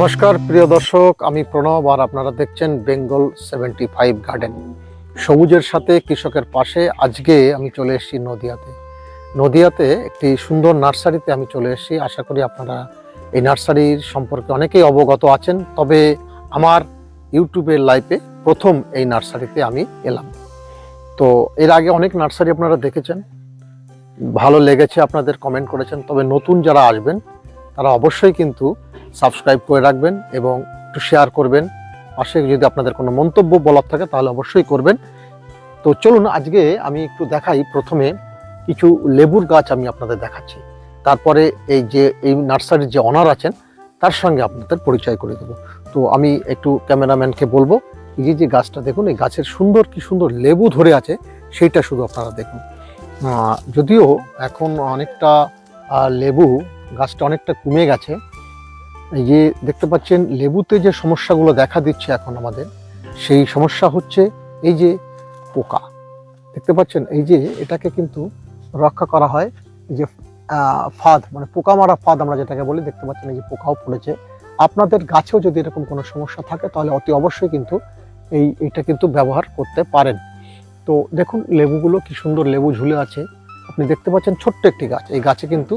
নমস্কার, প্রিয় দর্শক, আমি প্রণব আর আপনারা দেখছেন বেঙ্গল সেভেন্টি ফাইভ গার্ডেন। সবুজের সাথে কৃষকের পাশে আজকে আমি চলে এসেছি নদিয়াতে। নদিয়াতে একটি সুন্দর নার্সারিতে আমি চলে এসেছি। আশা করি আপনারা এই নার্সারির সম্পর্কে অনেকেই অবগত আছেন, তবে আমার ইউটিউবের লাইভে প্রথম এই নার্সারিতে আমি এলাম। তো এর আগে অনেক নার্সারি আপনারা দেখেছেন, ভালো লেগেছে, আপনাদের কমেন্ট করেছেন, তবে নতুন যারা আসবেন, তারা অবশ্যই কিন্তু সাবস্ক্রাইব করে রাখবেন এবং একটু শেয়ার করবেন। পাশে যদি আপনাদের কোনো মন্তব্য বলার থাকে, তাহলে অবশ্যই করবেন। তো চলুন আজকে আমি একটু দেখাই। প্রথমে কিছু লেবুর গাছ আমি আপনাদের দেখাচ্ছি। তারপরে এই যে, এই নার্সারির যে অনার আছেন, তার সঙ্গে আপনাদের পরিচয় করে দেবো। তো আমি একটু ক্যামেরাম্যানকে বলব, এই যে গাছটা দেখুন, এই গাছের সুন্দর, কি সুন্দর লেবু ধরে আছে, সেইটা শুধু আপনারা দেখুন। যদিও এখন অনেকটা লেবু গাছটা অনেকটা কমে গেছে এই যে দেখতে পাচ্ছেন, লেবুতে যে সমস্যাগুলো দেখা দিচ্ছে এখন আমাদের, সেই সমস্যা হচ্ছে এই যে পোকা। দেখতে পাচ্ছেন, এই যে এটাকে কিন্তু রক্ষা করা হয় যে ফাঁদ মানে পোকা মারা ফাঁদ আমরা যেটাকে বলি, দেখতে পাচ্ছেন এই যে পোকাও পড়েছে। আপনাদের গাছেও যদি এরকম কোনো সমস্যা থাকে, তাহলে অতি অবশ্যই কিন্তু এই, এটা কিন্তু ব্যবহার করতে পারেন। তো দেখুন, লেবুগুলো কি সুন্দর লেবু ঝুলে আছে। আপনি দেখতে পাচ্ছেন ছোট্ট একটি গাছ, এই গাছে কিন্তু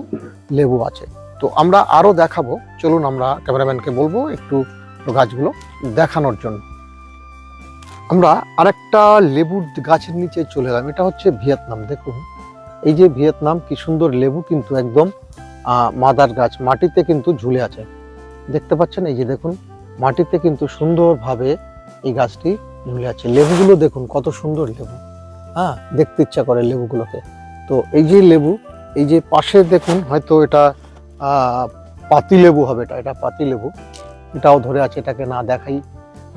লেবু আছে। তো আমরা আরও দেখাবো। চলুন আমরা ক্যামেরাম্যানকে বলব একটু গাছগুলো দেখানোর জন্য। আমরা আরেকটা লেবুর গাছের নিচে চলে এলাম। এটা হচ্ছে ভিয়েতনাম, দেখুন। এই যে ভিয়েতনাম, কি সুন্দর লেবু কিন্তু একদম মাদার গাছ, মাটিতে কিন্তু ঝুলে আছে। দেখতে পাচ্ছেন? এই যে দেখুন, মাটিতে কিন্তু সুন্দরভাবে এই গাছটি ঝুলে আছে। লেবুগুলো দেখুন, কত সুন্দর লেবু। হ্যাঁ দেখতে ইচ্ছা করে লেবুগুলোকে। তো এই যে লেবু, এই যে পাশে দেখুন, হয়তো এটা আহ, পাতি লেবু হবে এটা এটা পাতি লেবু। এটাও ধরে আছে এটাকে না দেখাই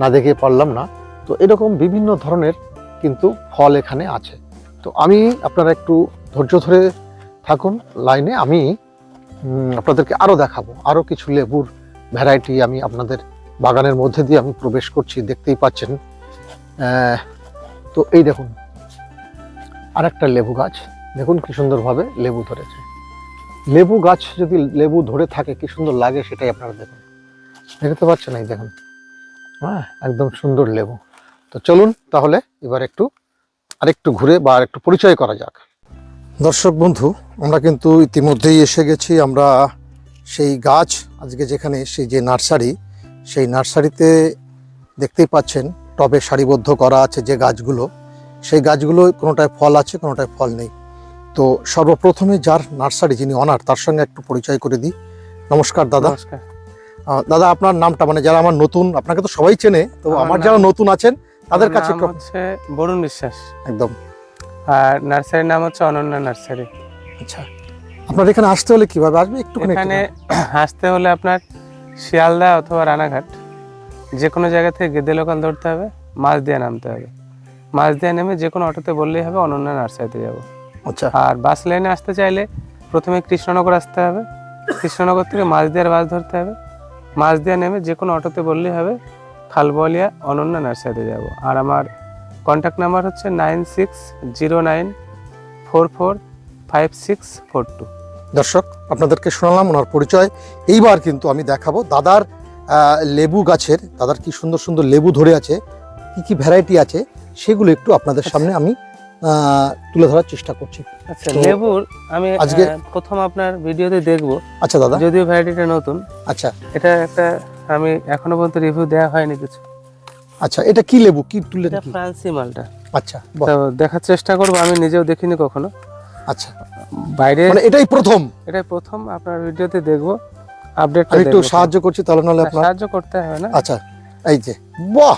না দেখে পারলাম না। তো এরকম বিভিন্ন ধরনের কিন্তু ফল এখানে আছে। তো আমি আপনারা একটু ধৈর্য ধরে থাকুন লাইনে আমি আপনাদেরকে আরও দেখাবো। আরও কিছু লেবুর ভ্যারাইটি আমি আপনাদের বাগানের মধ্যে দিয়ে আমি প্রবেশ করছি দেখতেই পাচ্ছেন। তো এই দেখুন আরেকটা লেবু গাছ। দেখুন কি সুন্দরভাবে লেবু ধরেছে। লেবু গাছ যদি লেবু ধরে থাকে, কি সুন্দর লাগে সেটাই আপনারা দেখুন। দেখতে পাচ্ছেন এই দেখুন। হ্যাঁ একদম সুন্দর লেবু। তো চলুন তাহলে এবার একটু, আরেকটু ঘুরে বা আরেকটু পরিচয় করা যাক। দর্শক বন্ধু, আমরা কিন্তু ইতিমধ্যেই এসে গেছি। আমরা সেই গাছ, আজকে যেখানে সেই যে নার্সারি, সেই নার্সারিতে দেখতেই পাচ্ছেন, টবে সারিবদ্ধ করা আছে যে গাছগুলো। সেই গাছগুলো কোনোটায় ফল আছে, কোনোটায় ফল নেই। তো সর্বপ্রথমে যার নার্সারি যিনি অনার তার সঙ্গে একটু পরিচয় করে দিই। নমস্কার দাদা। নমস্কার। দাদা আপনার নামটা মানে যারা আমার নতুন আপনাকে তো সবাই চেনে তো আমার যারা নতুন আছেন তাদের কাছে হচ্ছে বরুণ বিশ্বাস। একদম। আর নার্সারির নাম হচ্ছে অনন্যা নার্সারি। আচ্ছা। আপনার এখানে আসতে হলে কীভাবে আসবে? একটু এখানে আসতে হলে আপনার শিয়ালদা অথবা রানাঘাট যে কোনো জায়গা থেকে গেদে লোকাল ধরতে হবে মাছ দিয়ে নামতে হবে। মাছ দিয়ে নেমে যে কোনো অটোতে বললেই হবে অনন্যা নার্সারিতে যাব। আচ্ছা। আর বাস লাইনে আসতে চাইলে প্রথমে কৃষ্ণনগর আসতে হবে। কৃষ্ণনগর থেকে মাছ দিয়ার বাস ধরতে হবে। মাছ দিয়ে নেমে যে কোনো অটোতে বললেই হবে খালবলিয়া অনন্যা নার্সারিতে যাব। আর আমার কন্ট্যাক্ট নাম্বার হচ্ছে nine six zero nine four four five six four two. দর্শক আপনাদেরকে শোনালাম ওনার পরিচয়। এইবার কিন্তু আমি দেখাবো দাদার লেবু গাছের দাদার কি সুন্দর সুন্দর লেবু ধরে আছে কি কি ভ্যারাইটি আছে সেগুলো একটু আপনাদের সামনে আমি তুলে ধরার চেষ্টা করছি। আচ্ছা লেবুর আমি আজকে- প্রথম আপনার ভিডিওতে দেখব। আচ্ছা দাদা। যদিও ভ্যারাইটিটা নতুন। আচ্ছা। এটা একটা আমি এখনও পর্যন্ত রিভিউ দেওয়া হয়নি কিছু। আচ্ছা এটা কি লেবু? কি তুললেন এটা ফ্রান্সি মালটা। আচ্ছা দেখার চেষ্টা করব আমি নিজেও দেখিনি কখনো। আচ্ছা। বাইরে মানে এটাই প্রথম? এটাই প্রথম আপনার ভিডিওতে দেখব আপডেট আমি একটু সাহায্য করছি তাহলে নাহলে আপনার সাহায্য করতে হবে না? আচ্ছা এই যে বাহ!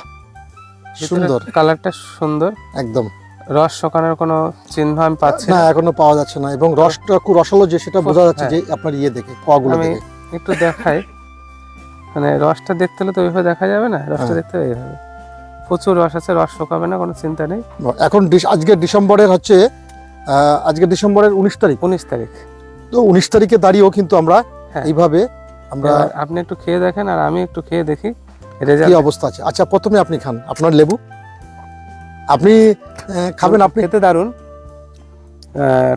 সুন্দর। কালারটা সুন্দর। একদম। রস শোকানোর কোনো চিহ্ন আমি পাচ্ছি না এখনও পাওয়া যাচ্ছে না। এবং রসটা খুব রসালো যে সেটা বোঝা যাচ্ছে যে আপনার ইয়ে দেখে কগুলো আমি একটু দেখাই। মানে রসটা দেখতে হলে তো ওইভাবে দেখা যাবে না? রসটা হ্যাঁ। দেখতে হবে এইভাবে। প্রচুর রস আছে রস শোকাবে না কোনো চিন্তা নেই। এখন ডিস- আজকে ডিসেম্বরের হচ্ছে আজকে ডিসেম্বরের উনিশ তারিখ। উনিশ তারিখ। তো উনিশ তারিখে দাঁড়িয়েও কিন্তু আমরা হ্যাঁ। এইভাবে আমরা আপনি একটু খেয়ে দেখেন আর আমি একটু খেয়ে দেখি কি অবস্থা আছে? আচ্ছা প্রথমে আপনি খান। আপনার লেবু? আপনি খাবেন আপনি। খেতে দারুণ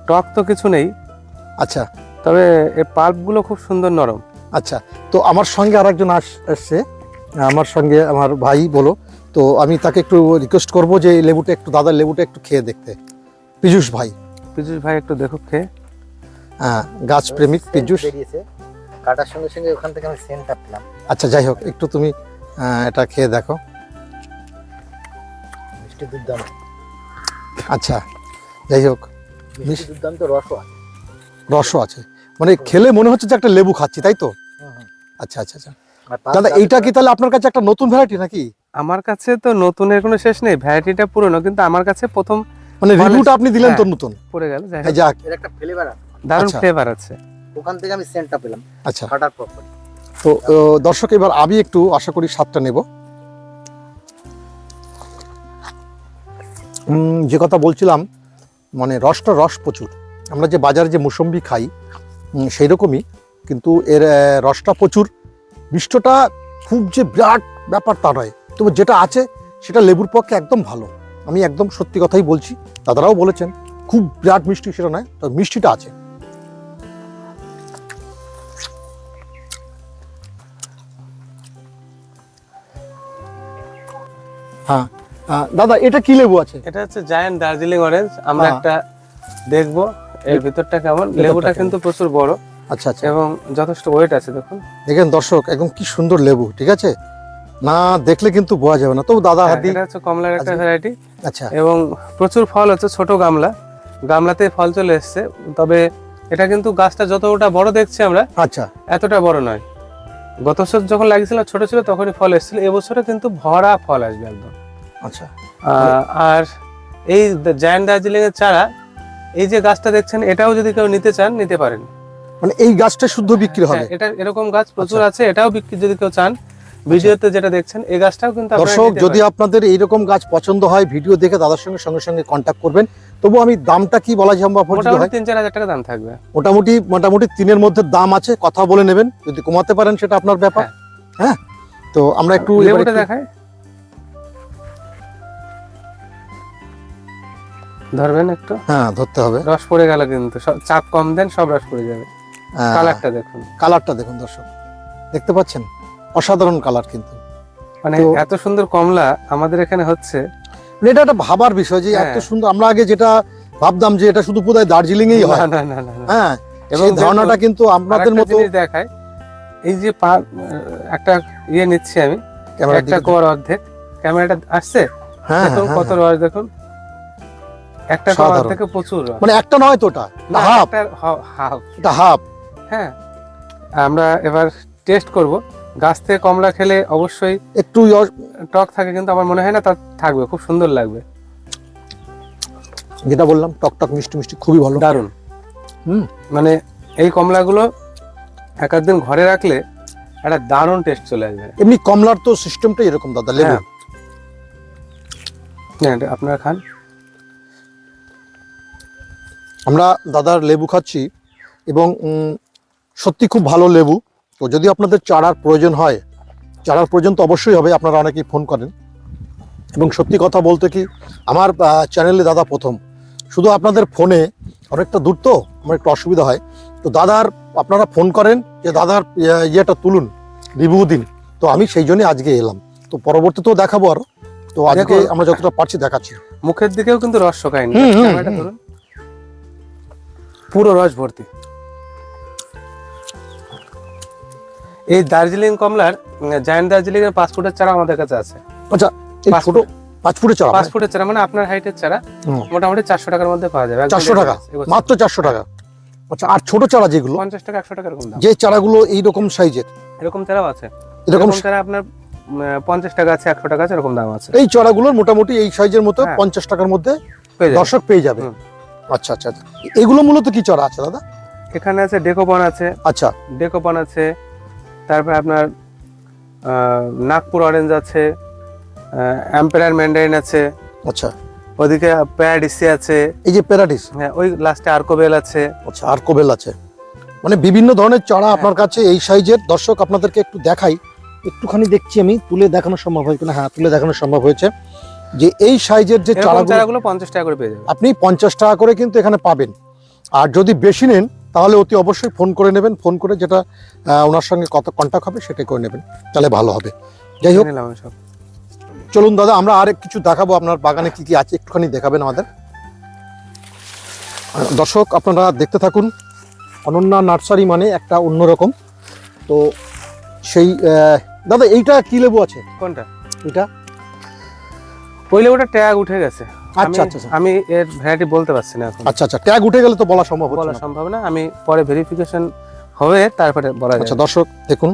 টক তো কিছু নেই। আচ্ছা। তবে এই পাল্পগুলো খুব সুন্দর নরম। আচ্ছা তো আমার সঙ্গে আর একজন আস এসছে। আমার সঙ্গে আমার ভাই বলো। তো আমি তাকে একটু রিকোয়েস্ট করব যে লেবুটা একটু দাদার লেবুটা একটু খেয়ে দেখতে। পীযুষ ভাই। পীযুষ ভাই একটু দেখো খেয়ে। হ্যাঁ গাছ প্রেমিক পীযুষ। বেরিয়েছে। কাটার সঙ্গে সঙ্গে ওখান থেকে আমি সেন্টটা পেলাম। আচ্ছা যাই হোক একটু তুমি এটা খেয়ে দেখো। মিষ্টি দুর্দান্ত আচ্ছা যাই হোক দুর্দান্ত রসও আছে। রসও আছে। মানে খেলে মনে হচ্ছে যে একটা লেবু খাচ্ছি তাই তো। আচ্ছা আচ্ছা আচ্ছা। দাদা এইটা কি তাহলে আপনার কাছে একটা নতুন ভ্যারাইটি নাকি? আমার কাছে তো নতুনের কোনো শেষ নেই ভ্যারাইটিটা পুরনো কিন্তু আমার কাছে প্রথম মানে রিভিউটা আপনি দিলেন তো হ্যাঁ। নতুন। পড়ে গেল যাই হোক, যাক। এর একটা ফ্লেভার আছে। দারুণ আচ্ছা। ফ্লেভার আছে। ওখান থেকে আমি সেন্টটা পেলাম। আচ্ছা। কাটার পর। তো দর্শক এবার আমি একটু আশা করি স্বাদটা নেব। যে কথা বলছিলাম মানে রসটা রস প্রচুর। আমরা যে বাজারে যে মুসম্বি খাই সেই রকমই কিন্তু এর রসটা প্রচুর। মিষ্টটা খুব যে বিরাট ব্যাপার তা নয়। তবে যেটা আছে, সেটা লেবুর পক্ষে একদম ভালো। আমি একদম সত্যি কথাই বলছি, দাদারাও বলেছেন, খুব বিরাট মিষ্টি সেটা নয়, তবে মিষ্টিটা আছে। হ্যাঁ দাদা এটা কি লেবু আছে? এটা হচ্ছে জায়ান্ট দার্জিলিং অরেঞ্জ আমরা হ্যাঁ। একটা দেখব এর ভিতরটা কেমন? লেবুটা কিন্তু প্রচুর বড়। আচ্ছা আচ্ছা। এবং যথেষ্ট ওয়েট আছে দেখুন। দেখেন দর্শক একদম কি সুন্দর লেবু ঠিক আছে? না দেখলে কিন্তু বোঝা যাবে না। তবু দাদা হ্যাঁ, হাতি এটা হচ্ছে কমলার একটা আচ্ছা। ভ্যারাইটি আচ্ছা। এবং প্রচুর ফল হচ্ছে ছোট গামলা। গামলাতে ফল চলে এসছে। তবে এটা কিন্তু গাছটা যতটা বড় দেখছি আমরা আচ্ছা। এতটা বড় নয়। গত বছর যখন লাগিয়েছিল ছোট ছিল তখনই ফল এসেছিল। এবছরে কিন্তু ভরা ফল আসবে একদম। আচ্ছা। আর এই জায়ান্ট দার্জিলিং এর চারা এই যে গাছটা দেখছেন এটাও যদি কেউ নিতে চান নিতে পারেন। মানে এই গাছটা শুদ্ধ বিক্রি হবে? হ্যাঁ, এটা এরকম গাছ প্রচুর আচ্ছা। আছে এটাও বিক্রি যদি কেউ চান ভিডিওতে যেটা দেখছেন এই গাছটাও কিন্তু দর্শক যদি। আপনাদের এইরকম গাছ পছন্দ হয় ভিডিও দেখে দাদার সঙ্গে সঙ্গে সঙ্গে কন্ট্যাক্ট করবেন। তবু আমি দামটা কি বলা সম্ভব মোটামুটি তিন চার হাজার টাকা দাম থাকবে। মোটামুটি মোটামুটি তিনের মধ্যে দাম আছে কথা বলে নেবেন। যদি কমাতে পারেন সেটা আপনার ব্যাপার। হ্যাঁ। তো আমরা একটু এবার ধরবেন একটু? হ্যাঁ ধরতে হবে। রস পড়ে গেল কিন্তু চাপ কম দেন সব রস পড়ে যাবে। হ্যাঁ, কালারটা দেখুন। কালারটা দেখুন দর্শক। দেখতে পাচ্ছেন? অসাধারণ কালার কিন্তু। মানে এত সুন্দর কমলা আমাদের এখানে হচ্ছে। মানে এটা একটা ভাবার বিষয় যে এত হ্যাঁ। সুন্দর আমরা আগে যেটা ভাবতাম যে এটা শুধু বোধহয় দার্জিলিং এই হয়। না না না হ্যাঁ এবং ধারণাটা কিন্তু আপনাদের মতো দেখায় এই যে একটা ইয়ে নিচ্ছি আমি। একটা কোয়ার অর্ধেক। ক্যামেরাটা আসছে? হ্যাঁ হ্যাঁ, কত। রস দেখুন। একটা থেকে প্রচুর। মানে একটা নয় তো ওটা? হাফ হাফ এটা হাফ হ্যাঁ। আমরা এবার টেস্ট করব। গাছ থেকে কমলা খেলে অবশ্যই একটু টক থাকে কিন্তু আমার মনে হয় না তা থাকবে। খুব সুন্দর লাগবে। যেটা বললাম টক টক মিষ্টি মিষ্টি খুবই ভালো। দারুণ। হুম। মানে এই কমলাগুলো এক দিন ঘরে রাখলে একটা দারুণ টেস্ট চলে আসবে। এমনি কমলার তো সিস্টেমটা এরকম দাদা লেবু। হ্যাঁ। আপনারা খান। আমরা দাদার লেবু খাচ্ছি এবং সত্যি খুব ভালো লেবু। তো যদি আপনাদের চারার প্রয়োজন হয় চারার প্রয়োজন তো অবশ্যই হবে আপনারা অনেকেই ফোন করেন। এবং সত্যি কথা বলতে কি আমার চ্যানেলে দাদা প্রথম। শুধু আপনাদের ফোনে অনেকটা দূর তো আমার একটু অসুবিধা হয়। তো দাদার আপনারা ফোন করেন যে দাদার ইয়ে- ইয়েটা তুলুন রিভিউ দিন। তো আমি সেই জন্যই আজকে এলাম। তো পরবর্তীতেও দেখাবো আরও। তো আজকে আমরা যতটা পারছি দেখাচ্ছি। মুখের দিকেও কিন্তু রস শোকায়নি পুরো রস ভর্তি। এই দার্জিলিং কমলার জায়ান্ট দার্জিলিং এর পাঁচ ফুটের চারা আমাদের কাছে আছে। আচ্ছা পাঁচ ছোট পাঁচ ফুটে চারা? পাঁচ ফুটের চারা মানে আপনার হাইটের চারা। মোটামুটি চারশো টাকার মধ্যে পাওয়া যাবে। চারশো টাকা? মাত্র চারশো টাকা? আচ্ছা আর ছোট চারা যেগুলো? পঞ্চাশ টাকা একশো টাকা এরকম দাম। যে চারাগুলো এইরকম সাইজের? এরকম চারাও আছে। এরকম চারা আপনার পঞ্চাশ টাকা আছে একশো টাকা আছে এরকম দাম আছে। এই চারাগুলোর মোটামুটি এই সাইজের মতো হ্যাঁ। পঞ্চাশ টাকার মধ্যে। দর্শক পেয়ে যাবে। আচ্ছা আচ্ছা আচ্ছা। এগুলো মূলত কি চড়া আছে দাদা? এখানে আছে ডেকোপন আছে। আচ্ছা। ডেকোপন আছে। তারপরে আপনার নাগপুর অরেঞ্জ আছে অ্যাম্পেরার ম্যান্ডারিন আছে। আচ্ছা। ওদিকে প্যারাডিসি আছে। এই যে প্যারাডিস হ্যাঁ ওই লাস্টে আর্কোবেল আছে। আচ্ছা আর কোবেল আছে। মানে বিভিন্ন ধরনের চারা হ্যাঁ। আপনার কাছে এই সাইজের। দর্শক আপনাদেরকে একটু দেখাই। একটুখানি দেখছি আমি তুলে দেখানো সম্ভব হয় কিনা? হ্যাঁ তুলে দেখানো সম্ভব হয়েছে। যে এই সাইজের যে চারাগুলো পঞ্চাশ টাকা করে পেয়ে যাবে আপনি পঞ্চাশ টাকা করে কিন্তু এখানে পাবেন। আর যদি বেশি নেন তাহলে অতি অবশ্যই ফোন করে নেবেন। ফোন করে যেটা ওনার সঙ্গে কত কন্ট্যাক্ট হবে সেটাই করে নেবেন। তাহলে ভালো হবে। যাই হোক চলুন দাদা আমরা আরেক কিছু দেখাবো। আপনার বাগানে কি কি আছে? একটুখানি দেখাবেন আমাদের। দর্শক আপনারা দেখতে থাকুন। অনন্যা নার্সারি মানে একটা অন্যরকম। তো সেই দাদা এইটা কি লেবু আছে? কোনটা? এটা? ওই লেবুটা ট্যাগ উঠে গেছে। আচ্ছা, আচ্ছা, আচ্ছা। আমি এর ভ্যারাইটি বলতে পারছি না এখন। আচ্ছা আচ্ছা ট্যাগ উঠে গেলে তো বলা সম্ভব হচ্ছে বলা সম্ভব না আমি পরে ভেরিফিকেশন হবে তারপরে বলা আচ্ছা দর্শক দেখুন।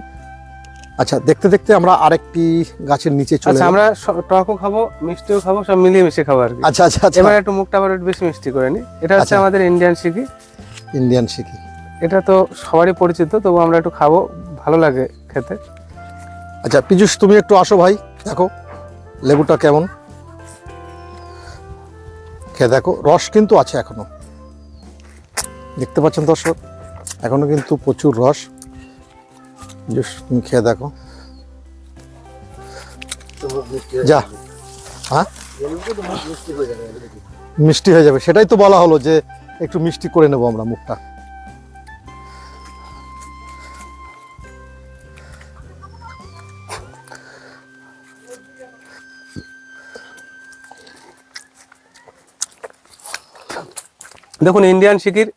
আচ্ছা দেখতে দেখতে আমরা আরেকটি গাছের নিচে চলে আচ্ছা আমরা টকও খাব মিষ্টিও খাব সব মিলিয়ে মিশিয়ে খাব আর কি। আচ্ছা আচ্ছা আচ্ছা। এবার একটু মুখটা আবার একটু বেশি মিষ্টি করে নি। এটা হচ্ছে আচ্ছা। আমাদের ইন্ডিয়ান শিখি ইন্ডিয়ান শিখি এটা তো সবারই পরিচিত তবু আমরা একটু খাব ভালো লাগে খেতে। আচ্ছা পীযুষ তুমি একটু আসো ভাই দেখো লেবুটা কেমন? খেয়ে দেখো, রস কিন্তু আছে এখনও দেখতে পাচ্ছেন দর্শক এখনও কিন্তু প্রচুর রস তুমি খেয়ে দেখো যা। হ্যাঁ? মিষ্টি হয়ে যাবে, সেটাই তো বলা হলো যে একটু মিষ্টি করে নেব আমরা মুখটা দেখুন ইন্ডিয়ান শিকির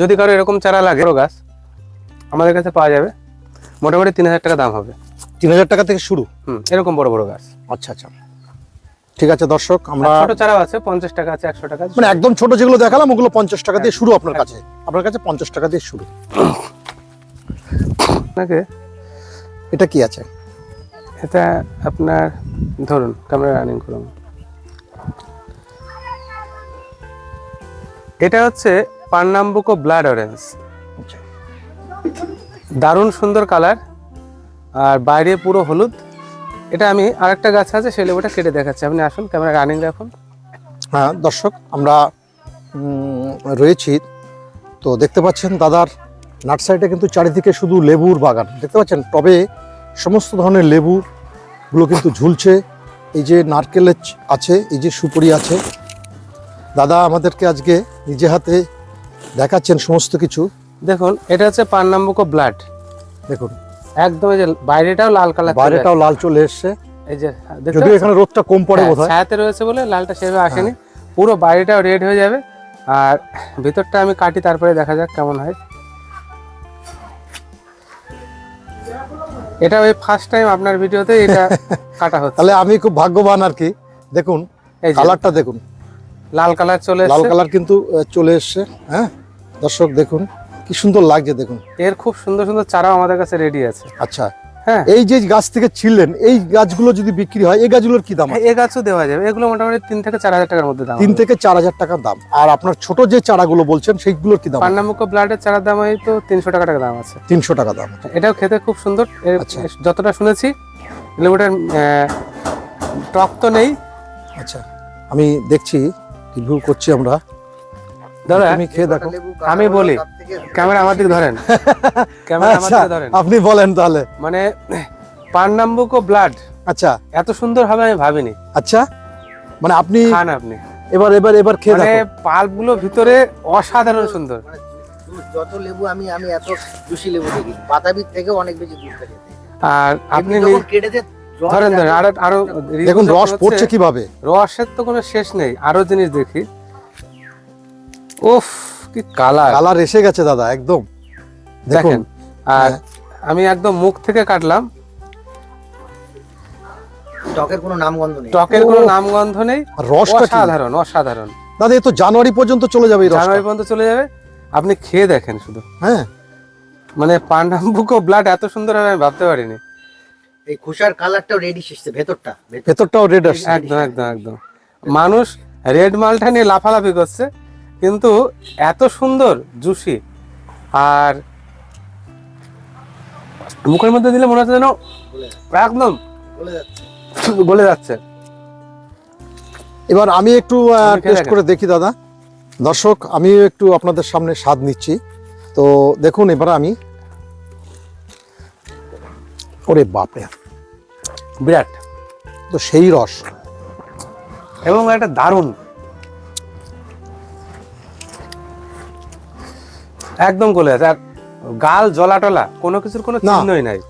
যদি কারও এরকম চারা লাগে গাছ আমাদের কাছে পাওয়া যাবে। মোটামুটি তিন হাজার টাকা দাম হবে। তিন হাজার টাকা থেকে শুরু? হুম এরকম বড় বড় গাছ। আচ্ছা আচ্ছা। ঠিক আছে দর্শক আমরা ছোট চারাও আছে পঞ্চাশ টাকা আছে একশো টাকা মানে একদম ছোট যেগুলো দেখালাম ওগুলো পঞ্চাশ টাকা দিয়ে শুরু আপনার কাছে। আপনার কাছে পঞ্চাশ টাকা দিয়ে শুরু। আপনাকে এটা কি আছে? এটা আপনার ধরুন ক্যামেরা রানিং করুন। এটা হচ্ছে পান্নাম্বুকো ব্লাড অরেঞ্জ। দারুণ সুন্দর কালার, আর বাইরে পুরো হলুদ। এটা আমি আরেকটা গাছ আছে, সেই লেবুটা কেটে দেখাচ্ছি। আপনি আসুন, ক্যামেরা রানিং রাখুন। হ্যাঁ দর্শক, আমরা রয়েছি। তো দেখতে পাচ্ছেন দাদার নার্সারিটা কিন্তু চারিদিকে শুধু লেবুর বাগান। দেখতে পাচ্ছেন টবে সমস্ত ধরনের লেবুগুলো কিন্তু ঝুলছে। এই যে নারকেলের আছে, এই যে সুপুরি আছে দাদা আমাদেরকে আজকে নিজে হাতে দেখাচ্ছেন সমস্ত কিছু। দেখুন এটা হচ্ছে পান্নাম্বুকো ব্লাড। দেখুন। একদম এই যে বাইরেটাও লাল কালার বাইরেটাও লাল চলে এসছে। এই যে যদিও এখানে রোদটা কম পড়ে বোধহয়। বোধ ছায়াতে রয়েছে বলে লালটা সেভাবে আসেনি। পুরো বাইরেটাও রেড হয়ে যাবে। আর ভিতরটা আমি কাটি তারপরে দেখা যাক কেমন হয়। এটা ওই ফার্স্ট টাইম আপনার ভিডিওতে এটা কাটা হচ্ছে। তাহলে আমি খুব ভাগ্যবান আর কি। দেখুন এই কালারটা দেখুন। লাল কালার চলে লাল কালার কিন্তু চলে এসছে হ্যাঁ? দর্শক দেখুন কি সুন্দর লাগছে দেখুন। এর খুব সুন্দর সুন্দর চারাও আমাদের কাছে রেডি আছে। আচ্ছা হ্যাঁ। এই যে গাছ থেকে ছিললেন এই গাছগুলো যদি বিক্রি হয় এই গাছগুলোর কি দাম আছে? এ গাছও দেওয়া যাবে। এগুলো মোটামুটি তিন থেকে চার হাজার টাকার মধ্যে দাম তিন থেকে চার হাজার টাকার দাম। আর আপনার ছোট যে চারাগুলো বলছেন সেইগুলোর কি দাম পান্নামুখ ব্লাডের চারার দাম এই তো তিনশো টাকা টাকা দাম আছে। তিনশো টাকা দাম। এটাও খেতে খুব সুন্দর। আচ্ছা। যতটা শুনেছি লেবুটার টক তো নেই। আচ্ছা আমি দেখছি রিভিউ করছি আমরা? দাদা তুমি খেয়ে দেখো। আমি বলি। ক্যামেরা আমার দিকে ধরেন। ক্যামেরা আমার আচ্ছা দিকে ধরেন। আপনি বলেন তাহলে। মানে পান্নাম্বুক ও ব্লাড আচ্ছা। এত সুন্দর হবে আমি ভাবিনি। আচ্ছা মানে আপনি খান আপনি। এবার এবার এবার খেয়ে মানে দেখো। পাল্পগুলো ভিতরে অসাধারণ সুন্দর। মানে যত লেবু আমি আমি এত জুসি লেবু দেখি বাতাবির থেকে অনেক বেশি জুস থাকে আর আপনি কেটেছে ধরেন ধরেন আরও আরও দেখুন রস পড়ছে কীভাবে? রসের তো কোনো শেষ নেই আরও জিনিস দেখি। উফ কি কালার। কালার এসে গেছে দাদা একদম। দেখুন আর হ্যাঁ। আমি একদম মুখ থেকে কাটলাম। টকের কোনো নামগন্ধ নেই। টকের কোনো। নামগন্ধ নেই রসটা কি? অসাধারণ অসাধারণ। দাদা এ তো জানুয়ারি পর্যন্ত চলে যাবে জানুয়ারি পর্যন্ত চলে যাবে আপনি খেয়ে দেখেন শুধু। হ্যাঁ। মানে পান্ডাম্বুক ব্লাড এত সুন্দর হবে আমি ভাবতে পারিনি। এই খোসার কালারটাও রেডি এসছে ভেতরটা। ভেতরটাও রেড আসছে একদম একদম একদম। মানুষ রেড মালটা নিয়ে লাফালাফি করছে কিন্তু এত সুন্দর জুসি আর মুখের মধ্যে দিলে মনে হচ্ছে যেন একদম বলে যাচ্ছে। গলে যাচ্ছে। এবার আমি একটু টেস্ট করে দেখি দাদা। দর্শক আমি একটু আপনাদের সামনে স্বাদ নিচ্ছি। তো দেখুন এবার আমি ওরে বাপরে। বিরাট তো সেই রস। এবং একটা দারুণ। একদম গলে আছে আর গাল জলা টলা কোনো কিছুর কোনো চিহ্নই নাই।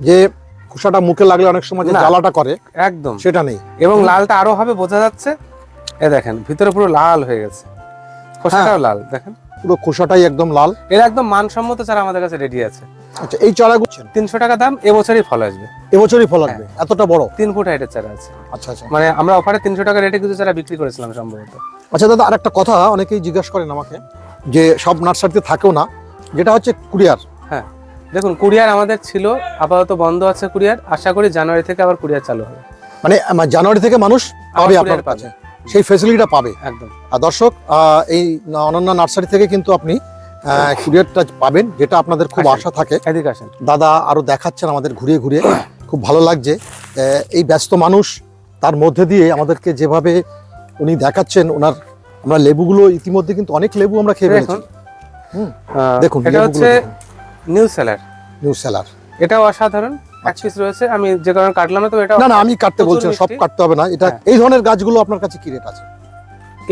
যে খোসাটা মুখে লাগলে অনেক সময় যে। জ্বালাটা করে একদম। সেটা নেই। এবং লালটা আরও হবে বোঝা যাচ্ছে। এ দেখেন ভিতরে পুরো লাল হয়ে গেছে। খোসাটাও লাল দেখেন। পুরো খোসাটাই একদম লাল। এর একদম মানসম্মত চারা আমাদের কাছে রেডি আছে। আচ্ছা এই চারাগুলো তিনশো টাকা দাম এবছরই ফল আসবে। এবছরই ফল আসবে? এতটা বড়? তিন ফুট হাইটের চারা আছে। আচ্ছা আচ্ছা। মানে আমরা অফারে তিনশো টাকা রেটে কিছু চারা বিক্রি করেছিলাম সম্ভবত। আচ্ছা দাদা আরেকটা কথা অনেকেই জিজ্ঞাসা করেন আমাকে যে সব নার্সারিতে থাকেও না যেটা হচ্ছে কুরিয়ার। হ্যাঁ। দেখুন কুরিয়ার আমাদের ছিল আপাতত বন্ধ আছে কুরিয়ার। আশা করি জানুয়ারি থেকে আবার কুরিয়ার চালু হবে। মানে জানুয়ারি থেকে মানুষ পাবে আপনার কাছে। সেই ফেসিলিটিটা পাবে। একদম। আর দর্শক এই অনন্য নার্সারি থেকে কিন্তু আপনি কুরিয়ারটা পাবেন যেটা আপনাদের খুব আশা থাকে। দাদা আরও দেখাচ্ছেন আমাদের ঘুরিয়ে ঘুরিয়ে খুব ভালো লাগছে। এই ব্যস্ত মানুষ তার মধ্যে দিয়ে আমাদেরকে যেভাবে উনি দেখাচ্ছেন ওনার আমরা লেবুগুলো ইতিমধ্যে কিন্তু অনেক লেবু আমরা খেয়ে ফেলেছি। দেখুন এটা হচ্ছে নিউ সেলার নিউ সেলার এটাও অসাধারণ এক পিস রয়েছে আমি যে কারণে কাটলাম না তো এটা না না আমি কাটতে বলছি সব কাটতে হবে না। এটা হ্যাঁ। এই ধরনের গাছগুলো আপনার কাছে কি রেট আছে?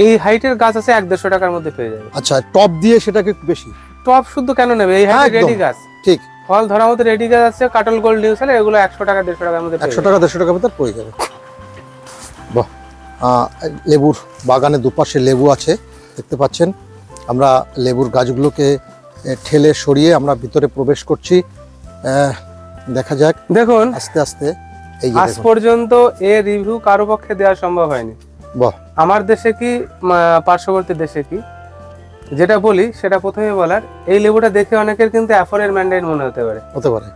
এই হাইটের গাছ আছে এক দেড়শো টাকার মধ্যে পেয়ে যাবে। আচ্ছা টপ দিয়ে সেটাকে বেশি? টপ শুদ্ধ কেন নেবে? এই হাইটের রেডি গাছ। ঠিক। ফল ধরার মতো রেডি গাছ আছে কাটল গোল্ড নিউ সেলার এগুলো একশো টাকা দেড়শো টাকার মধ্যে একশো টাকা দেড়শো টাকার ভিতর পড়ে যাবে। বাহ। লেবুর বাগানে দুপাশে লেবু আছে দেখতে পাচ্ছেন। আমরা লেবুর গাছগুলোকে ঠেলে সরিয়ে আমরা ভিতরে প্রবেশ করছি। দেখা যাক। দেখুন আস্তে আস্তে এই আজ পর্যন্ত এ রিভিউ কারও পক্ষে দেওয়া সম্ভব হয়নি। বাহ। আমার দেশে কি পার্শ্ববর্তী দেশে কি যেটা বলি সেটা প্রথমে বলার এই লেবুটা দেখে অনেকের কিন্তু অ্যাফোরের ম্যান্ডাইন মনে হতে পারে। হতে পারে।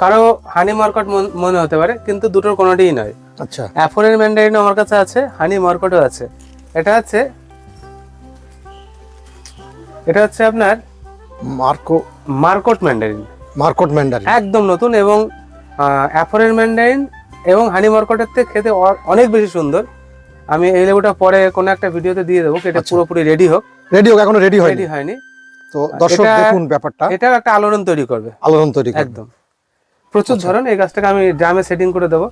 কারও হানি মার্কট মনে হতে পারে কিন্তু দুটোর কোনোটিই নয়। আচ্ছা। অ্যাফোরের ম্যান্ডাইন আমার কাছে আছে হানি মার্কটও আছে। এটা আছে এটা হচ্ছে আপনার মার্কো মার্কট ম্যান্ডারিন। মার্কট ম্যান্ডারি একদম নতুন এবং অ্যাফোরের ম্যান্ডারিন এবং হানি মার্কটের থেকে খেতে অনেক বেশি সুন্দর। আমি এই লেবুটা পরে কোনো একটা ভিডিওতে দিয়ে দেবো এটা আচ্ছা। পুরোপুরি রেডি হোক। রেডি হোক এখনও রেডি হয়নি। রেডি হয়নি। তো দর্শক দেখুন ব্যাপারটা। এটাও একটা আলোড়ন তৈরি করবে। আলোড়ন তৈরি করবে। একদম। প্রচুর আচ্ছা। ধরন এই গাছটাকে আমি ড্রামে সেটিং করে দেবো।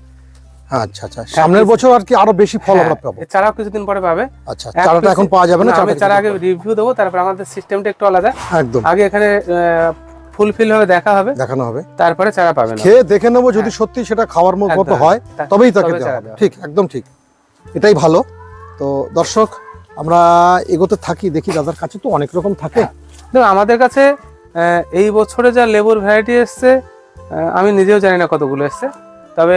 আচ্ছা আচ্ছা। সামনের বছর আর কি আরও বেশি ফল হ্যাঁ, আমরা পাবো। চারাও কিছুদিন পরে পাবে। আচ্ছা চারাটা এখন পাওয়া যাবে না আমি চারা আগে রিভিউ দেবো তারপর আমাদের সিস্টেমটা একটু আলাদা। একদম। আগে এখানে ফুলফিল হবে দেখা হবে। দেখানো হবে। তারপরে চারা পাবে না। খেয়ে দেখে নেব যদি সত্যি সেটা খাওয়ার মতো হয় তবেই তাকে তবে দেওয়া হবে। দেওয়া। ঠিক একদম ঠিক। এটাই ভালো। তো দর্শক আমরা এগোতে থাকি দেখি দাদার কাছে তো অনেক রকম থাকে। দেখুন আমাদের কাছে এই বছরে যা লেবুর ভ্যারাইটি এসছে আমি নিজেও জানি না কতগুলো এসছে। তবে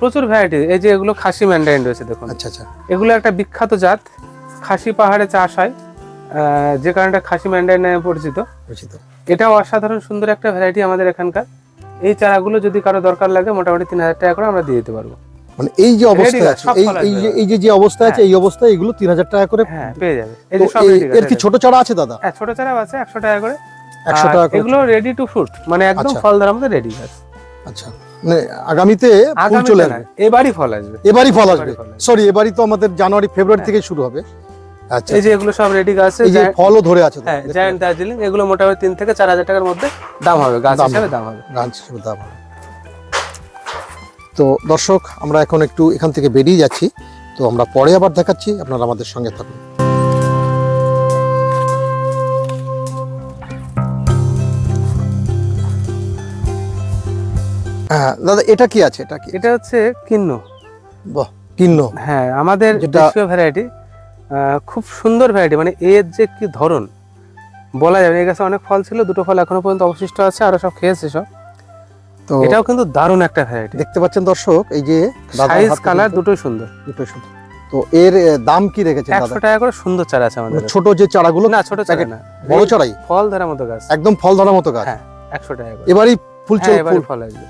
প্রচুর ভ্যারাইটি এই যে এগুলো খাসি ম্যান্ডাইন রয়েছে দেখুন। আচ্ছা আচ্ছা। এগুলো একটা বিখ্যাত জাত। খাসি পাহাড়ে চাষ হয়। যে কারণে খাসি ম্যান্ডাইন নামে পরিচিত। পরিচিত। এটাও অসাধারণ সুন্দর একটা ভ্যারাইটি আমাদের এখানকার। এই চারাগুলো যদি কারও দরকার লাগে মোটামুটি তিন হাজার টাকা করে আমরা দিয়ে দিতে পারব। মানে এই যে Ready আছে এই এই যে এই যে যে অবস্থায় আছে এই অবস্থায় এগুলো তিন হাজার টাকা করে হ্যাঁ পেয়ে যাবে। এই যে সব এর কি ছোট চারা আছে দাদা? হ্যাঁ ছোট চারা আছে একশো টাকা করে। একশো টাকা করে। এগুলো রেডি টু ফ্রুট মানে একদম। ফল ধরার মতো রেডি আছে আচ্ছা। মানে আগামীতে ফুল চলে আসবে। এবারই ফল আসবে। এবারই ফল আসবে। সরি এবারই তো আমাদের জানুয়ারি ফেব্রুয়ারি হ্যাঁ। থেকে শুরু হবে। আচ্ছা। এই যে এগুলো সব রেডি গাছ আছে এই যে ফলও ধরে আছে হ্যাঁ জায়ান্ট দার্জিলিং এগুলো মোটামুটি তিন থেকে চার হাজার টাকার মধ্যে দাম হবে গাছ হিসাবে দাম হবে। গাছ হিসেবে দাম হবে। তো দর্শক আমরা এখন একটু এখান থেকে বেরিয়ে যাচ্ছি। তো আমরা পরে আবার দেখাচ্ছি আপনারা আমাদের সঙ্গে থাকুন। হ্যাঁ দাদা এটা কি আছে? এটা কি? এটা হচ্ছে কিন্ন। বাহ কিন্ন। হ্যাঁ আমাদের দেশীয় ভ্যারাইটি খুব সুন্দর ভ্যারাইটি মানে এর যে কি ধরন বলা যাবে। এই গাছে অনেক ফল ছিল দুটো ফল এখনও পর্যন্ত অবশিষ্ট আছে আরও সব খেয়েছে সব। তো এটাও কিন্তু দারুণ একটা ভ্যারাইটি দেখতে পাচ্ছেন দর্শক এই যে সাইজ কালার দুটোই সুন্দর। দুটোই সুন্দর। তো এর দাম কি রেখেছেন দাদা? একশো টাকা করে সুন্দর চারা আছে আমাদের। মানে ছোট যে চারাগুলো না ছোট চারা না। বড় চারাই? ফল ধরার মতো গাছ। একদম ফল ধরার মতো গাছ? হ্যাঁ একশো টাকা করে। এবারই ফুল হ্যাঁ চল এবারে ফুল ফল আসবে।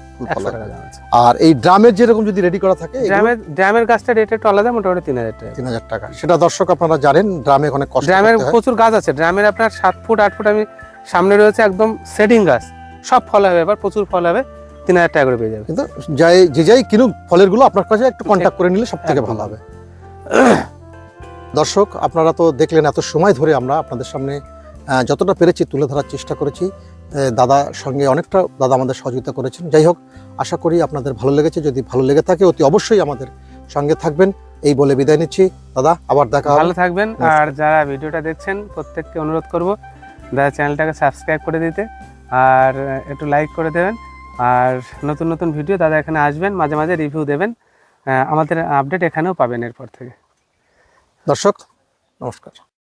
আর এই ড্রামের যেরকম যদি রেডি করা থাকে ড্রামের ড্রামের গাছটা রেট একটু আলাদা মোটামুটি তিন হাজার টাকা। তিন হাজার টাকা। সেটা দর্শক আপনারা জানেন ড্রামে অনেক কষ্ট ড্রামের প্রচুর গাছ আছে। ড্রামের আপনার সাত ফুট আট ফুট আমি সামনে রয়েছে একদম সেটিং গাছ। সব ফল হবে এবার প্রচুর ফল হবে। তিন হাজার টাকা করে পেয়ে যাবে। কিন্তু যাই যে যাই কিনুক ফলেরগুলো আপনার কাছে একটু কন্ট্যাক্ট করে নিলে সব থেকে ভালো হবে। দর্শক আপনারা তো দেখলেন এত সময় ধরে আমরা আপনাদের সামনে যতটা পেরেছি তুলে ধরার চেষ্টা করেছি। দাদার সঙ্গে অনেকটা দাদা আমাদের সহযোগিতা করেছেন। যাই হোক আশা করি আপনাদের ভালো লেগেছে। যদি ভালো লেগে থাকে অতি অবশ্যই আমাদের সঙ্গে থাকবেন। এই বলে বিদায় নিচ্ছি। দাদা আবার দেখা হবে। ভালো থাকবেন। আর যারা ভিডিওটা দেখছেন প্রত্যেককে অনুরোধ করব দাদা চ্যানেলটাকে সাবস্ক্রাইব করে দিতে। আর একটু লাইক করে দেবেন। আর নতুন নতুন ভিডিও দাদা এখানে আসবেন, মাঝে মাঝে রিভিউ দেবেন। আমাদের আপডেট এখানেও পাবেন এরপর থেকে। দর্শক, নমস্কার।